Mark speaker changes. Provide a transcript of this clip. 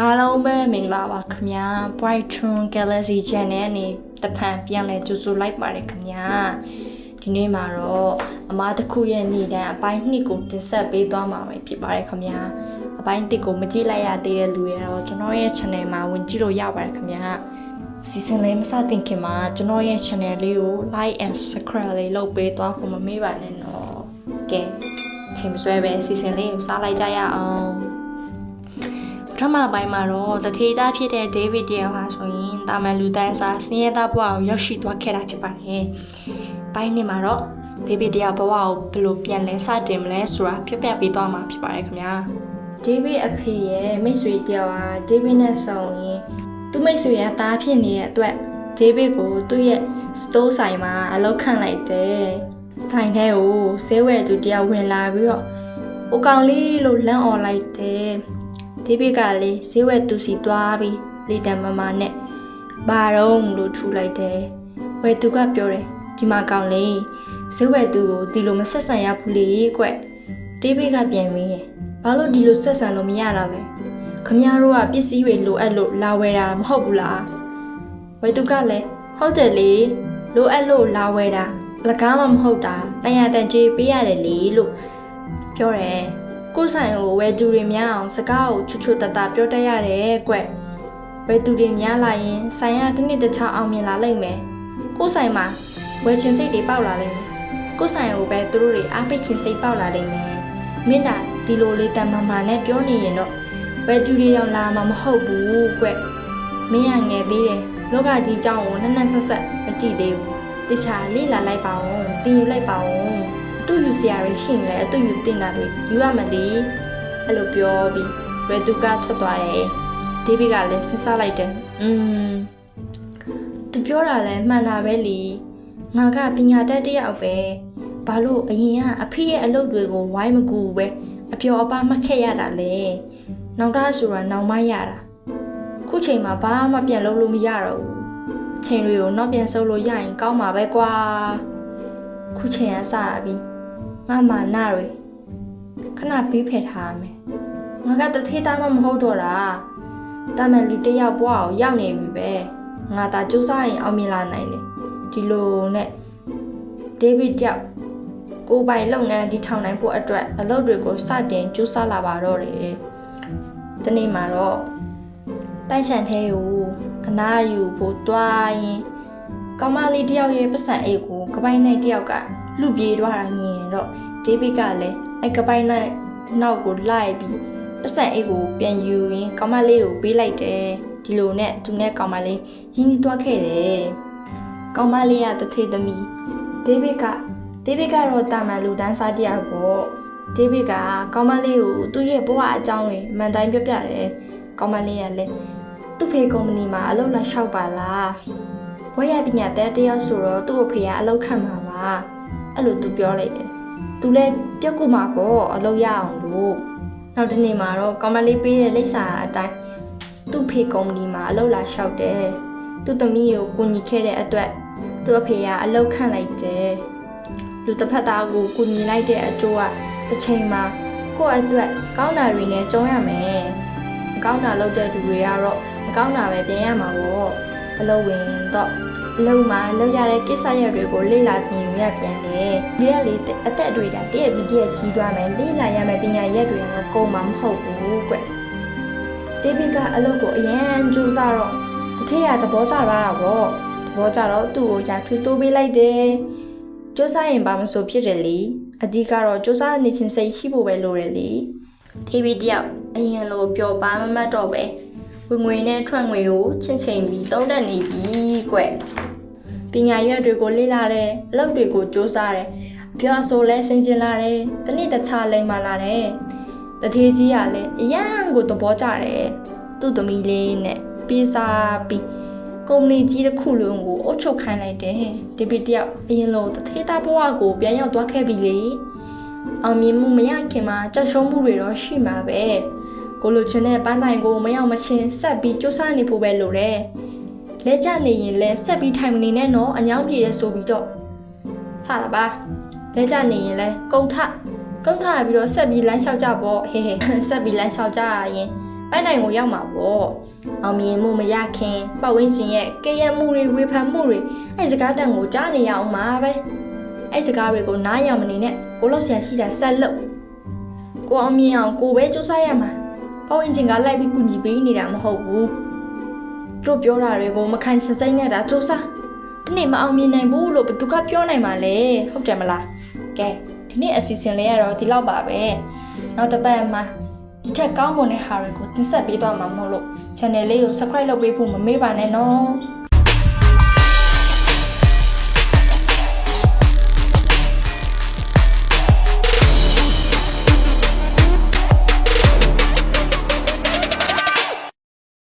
Speaker 1: အားလုံးပဲမင်္ဂလာပါခင်ဗျာ Brightron Galaxy Channel နဲ့တဖန်ပြန်လဲကြိုဆိုလိုက်ပါတယ်ခင်ဗျာဒီနေ့မှာတော့အမားတစ်ခုရဲ့နေတန်းအပိုင်း2ကိုတင်ဆက်ပေးသွားမှာပဲဖြစ်ပါတယ်ခင်ဗျာအပိုင်း1ကိုမကြည့်လိုက်ရသေးတဲ့လူတွေတော့ကျွန်တော်ရဲ့ channel မှာဝင်ကြည့်လို့ရပါတယ်ခင်ဗျာစီစဉ်လေးမစတင်ခင်မှာကျွန်တော်ရဲ့ channel လေးကို like and subscribe လေးလုပ်ပေးသွားဖို့မမေ့ပါနဲ့နော်ကဲချိန်မဆွဲပဲစီစဉ်လေးကိုစားလိုက်ကြရအောင်ပ ထမပိုင်းမှာတော့တထေးသားဖြစ်တဲ့ဒေးဗစ်တယောက်ဟာဆိုရင်တာမန်လူတန်းစားစင်းရဲသားဘဝကိုရောက်ရှိသွားခဲ့တာဖြစ်ပါတယ်။ပိုင်းနှစ်မှာတော့ဒေးဗစ်တယောက်ဘဝကိုဘယ်လိုပြန်လဲစတင်မလဲဆိုတာပြပြပေးသွားမှာဖြစ်ပါတယ်ခင်ဗျာ။ဒေးဗစ်အဖေရဲ့မိတ်ဆွေတယောက်ဟာဒေးဗစ်နဲ့ဆုံရင်သူ့မိတ်ဆွေရဲ့သားဖြစ်နေတဲ့အတွက်ဒေးဗစ်ကိုသူ့ရဲ့စတိုးဆိုင်မှာအလုပ်ခန့်လိုက်တယ်။ဆိုင်ထဲကိုဈေးဝယ်သူတယောက်ဝင်လာပြီးတော့ဟိုကောင်လေးလို့လန့်អော်လိုက်တယ်။ ဒီဘစ်ကလေဈေးဝယ်သူစီသွားပြီးလေတံမမနဲ့ဘာတော့လို့ထူလိုက်တယ်ဝယ်သူကပြောတယ်ဒီမှာကောင်းလေဈေးဝယ်သူကိုဒီလိုမဆက်ဆံရဘူးလေကွဒီဘစ်ကပြန်ပြီးရယ်ဘာလို့ဒီလိုဆက်ဆံလို့မရတာလဲခမရတို့ကပစ္စည်းတွေလိုအပ်လို့လာဝယ်တာမဟုတ်ဘူးလားဝယ်သူကလည်းဟုတ်တယ်လေလိုအပ်လို့လာဝယ်တာလကားမှမဟုတ်တာတန်ရတန်ကြေးပေးရတယ်လေလို့ပြောတယ် ကိုယ်ဆိုင်ကိုဝယ်သူတွေများအောင်စကားကိုချွတ်ချွတ်တတပြောတတ်ရတယ်ကွ။ဝယ်သူတွေများလာရင်ဆိုင်ကတစ်နှစ်တစ်ခြားအောင်မြင်လာလိမ့်မယ်။ကိုယ်ဆိုင်မှာဝယ်ချင်စိတ်တွေပေါက်လာလိမ့်မယ်။ကိုယ်ဆိုင်ကိုပဲသူတို့တွေအားပေးချင်စိတ်ပေါက်လာလိမ့်မယ်။မင်းသာဒီလိုလေးတန်မာမာနဲ့ပြောနေရင်တော့ဝယ်သူတွေတော့လာမှာမဟုတ်ဘူးကွ။မင်းကငယ်သေးတယ်။လောကကြီးကြောင့်ကိုနက်နက်ဆက်ဆက်မကြည့်သေးဘူး။တခြားလေ့လာလိုက်ပါဦး။တည်ယူလိုက်ပါဦး။ အတူယူစရာတွေရှိရင်လည်းအတူယူတင်တာတွေယူရမယ်လေအဲ့လိုပြောပြီးဝယ်သူကထွက်သွားတယ်ဒေးဗစ်ကလည်းစဉ်းစားလိုက်တယ်อืมသူပြောတာလည်းမှန်တာပဲလीငါကပညာတတ်တစ်ယောက်ပဲဘာလို့အရင်ကအဖေရဲ့အလုပ်တွေကိုဝိုင်းမကူပဲအပျော်အပါမှတ်ခဲ့ရတာလေနောက်တာဆိုတာနောက်မှရတာခုချိန်မှာဘာမှပြန်လုပ်လို့မရတော့ဘူးအချိန်တွေကိုတော့ပြန်ဆုပ်လို့ရရင်ကောင်းမှာပဲကွာခုချိန်ကစပြီ ငါမာနတွေခဏပြီးဖယ်ထားရမယ်ငါကတထေးသားမှမဟုတ်တော့တာတာမန်လူတစ်ယောက်ဘဝကိုရောက်နေပြီပဲငါသာစူးစမ်းရင်အောင်မြင်လာနိုင်တယ်ဒီလိုနဲ့ဒေးဗစ်ကြောက်ကိုယ်ပိုင်လုပ်ငန်းဒီထောင်နိုင်ဖို့အတွက်အလုပ်တွေကိုစတင်ကြိုးစားလာပါတော့တယ်။ဒီနေ့မှာတော့ပိုက်ဆံသေးကိုအနာယူဖို့တွားရင်ကောင်မလေးတယောက်ရဲ့ပတ်စံအိတ်ကိုကပိုင်းနိုင်တယောက်က လူပြေးသွားတာမြင်တော့ဒေးဗစ်ကလည်းအဲကပိုင်းနိုင်နောက်ကိုလိုက်ပြီးပတ်စံအိတ်ကိုပြန်ယူရင်ကောင်မလေးကိုပေးလိုက်တယ်ဒီလိုနဲ့သူနဲ့ကောင်မလေးရင်းနှီးသွားခဲ့တယ်ကောင်မလေးကတထေသမီးဒေးဗစ်ကဒေးဗစ်ကတော့တာမန်လူတန်းစားတယောက်ပေါ့ဒေးဗစ်ကကောင်းမလေးကိုသူ့ရဲ့ဘဝအကြောင်းတွေအမှန်တိုင်းပြောပြတယ်ကောင်းမလေးကလည်းသူ့ဖေကုမ္ပဏီမှာအလုပ်လာလျှောက်ပါလားဘွဲရပညာတဲ့တယောက်ဆိုတော့သူ့အဖေကအလုပ်ခံမှာပါ အဲ့လိုသူပြောလိုက်တယ်သူလည်းပြုတ်ကုမှာပေါ့အလုပ်ရအောင်လို့နောက်တစ်နေ့မှာတော့ကောင်းမလေးပေးတဲ့လိပ်စာအတိုင်းသူ့ဖေကုမ္ပဏီမှာအလုပ်လာလျှောက်တယ်သူ့သမီးကိုကူညီခဲ့တဲ့အတွက်သူ့အဖေကအလုပ်ခန့်လိုက်တယ်လူတစ်ဖက်သားကိုကူညီလိုက်တဲ့အကျိုးကတစ်ချိန်မှာကိုယ့်အတွက်ကောင်းတာတွေနဲ့ကြုံရမယ်မကောင်းတာလုပ်တဲ့သူတွေကတော့မကောင်းတာပဲပြင်ရမှာပေါ့အလုပ်ဝင်တော့ အလုပ်မှာလုပ်ရတဲ့ကိစ္စရပ်တွေကိုလေ့လာသင်ယူရပြန်တယ်ဒီကလေအသက်အတွေ့အကြုံတည့်ရပြီးတည့်ရကြီးသွားမယ်လေ့လာရမယ်ပညာရပ်တွေကတော့ကုန်မှာမဟုတ်ဘူးကွဒေးဗစ်ကအလုပ်ကိုအရန်ကြိုးစားတော့တထည့်ရသဘောကျလာတာပေါ့သဘောကျတော့သူ့ကိုရာထွေးတိုးပေးလိုက်တယ်စူးစမ်းရင်ဘာမဆိုဖြစ်တယ်လေအဓိကတော့စူးစမ်းနေချင်းစိတ်ရှိဖို့ပဲလိုတယ်လေ TV တယောက်အရင်လိုပျော်ပါမမတ်တော့ပဲ ဝင်ငွေနဲ့ထွက်ငွေကိုချင်းချင်းပြီးတုံးတက်နေပြီကွပညာရွက်တွေကိုလေ့လာတယ်အလုပ်တွေကိုစူးစမ်းတယ်အပြောအဆိုလဲစင်ကျင်လာတယ်တနေ့တခြားလိမ့်မာလာတယ်တထေးကြီးကလည်းအရန်ကိုသဘောကျတယ်သူ့သမီးလေးနဲ့ပြေးစားပြီးကုမ္ပဏီကြီးတစ်ခုလုံးကိုအုပ်ချုပ်ခိုင်းလိုက်တယ်ဒီပီတယောက်အရင်လိုတထေးသားဘဝကိုပြန်ရောက်သွားခဲ့ပြီလေအောင်မြင်မှုမရခင်မှာကြောက်ရွံ့မှုတွေတော့ရှိမှာပဲ ကိုလိုချင်တဲ့ပန်းတိုင်ကိုမရောက်မချင်းဆက်ပြီးစူးစမ်းနေဖို့ပဲလိုတယ်လဲကြနေရင်လဲဆက်ပြီးထိုင်မနေနဲ့နော်အညောင်းပြေတယ်ဆိုပြီးတော့စတာပါလဲကြနေရင်လဲကုံထကုံထပြီးတော့ဆက်ပြီးလမ်းလျှောက်ကြပေါ့ဟေးဟေးဆက်ပြီးလမ်းလျှောက်ကြရရင်မပန်းနိုင်ကိုရောက်မှာပေါ့အောင်မြင်မှုမရခင်ပတ်ဝန်းကျင်ရဲ့ကရံမှုတွေဝေဖန်မှုတွေအဲ့စကားတန်ကိုကြားနေရအောင်ပါပဲအဲ့စကားတွေကိုနားရမနေနဲ့ကိုလို့ဆရာရှိတာဆက်လို့ကိုအောင်မြင်အောင်ကိုပဲစူးစမ်းရမှာ ပတ်ဝန်းကျင်ကလိုက်ပြီးကူညီပေးနေတာမဟုတ်ဘူးသူတို့ပြောတာတွေကိုမခံချင်စိတ်နဲ့တာစူးစမ်းဒီနေ့မအောင်မြင်နိုင်ဘူးလို့ဘယ်သူကပြောနိုင်မှာလဲဟုတ်တယ်မလားကဲဒီနေ့အစီအစဉ်လေးကတော့ဒီလောက်ပါပဲနောက်တစ်ပတ်မှာဒီထက်ကောင်းမွန်တဲ့ဟာတွေကိုတင်ဆက်ပေးသွားမှာမဟုတ်လို့ channel လေးကို subscribe လုပ်ပေးဖို့မမေ့ပါနဲ့နော်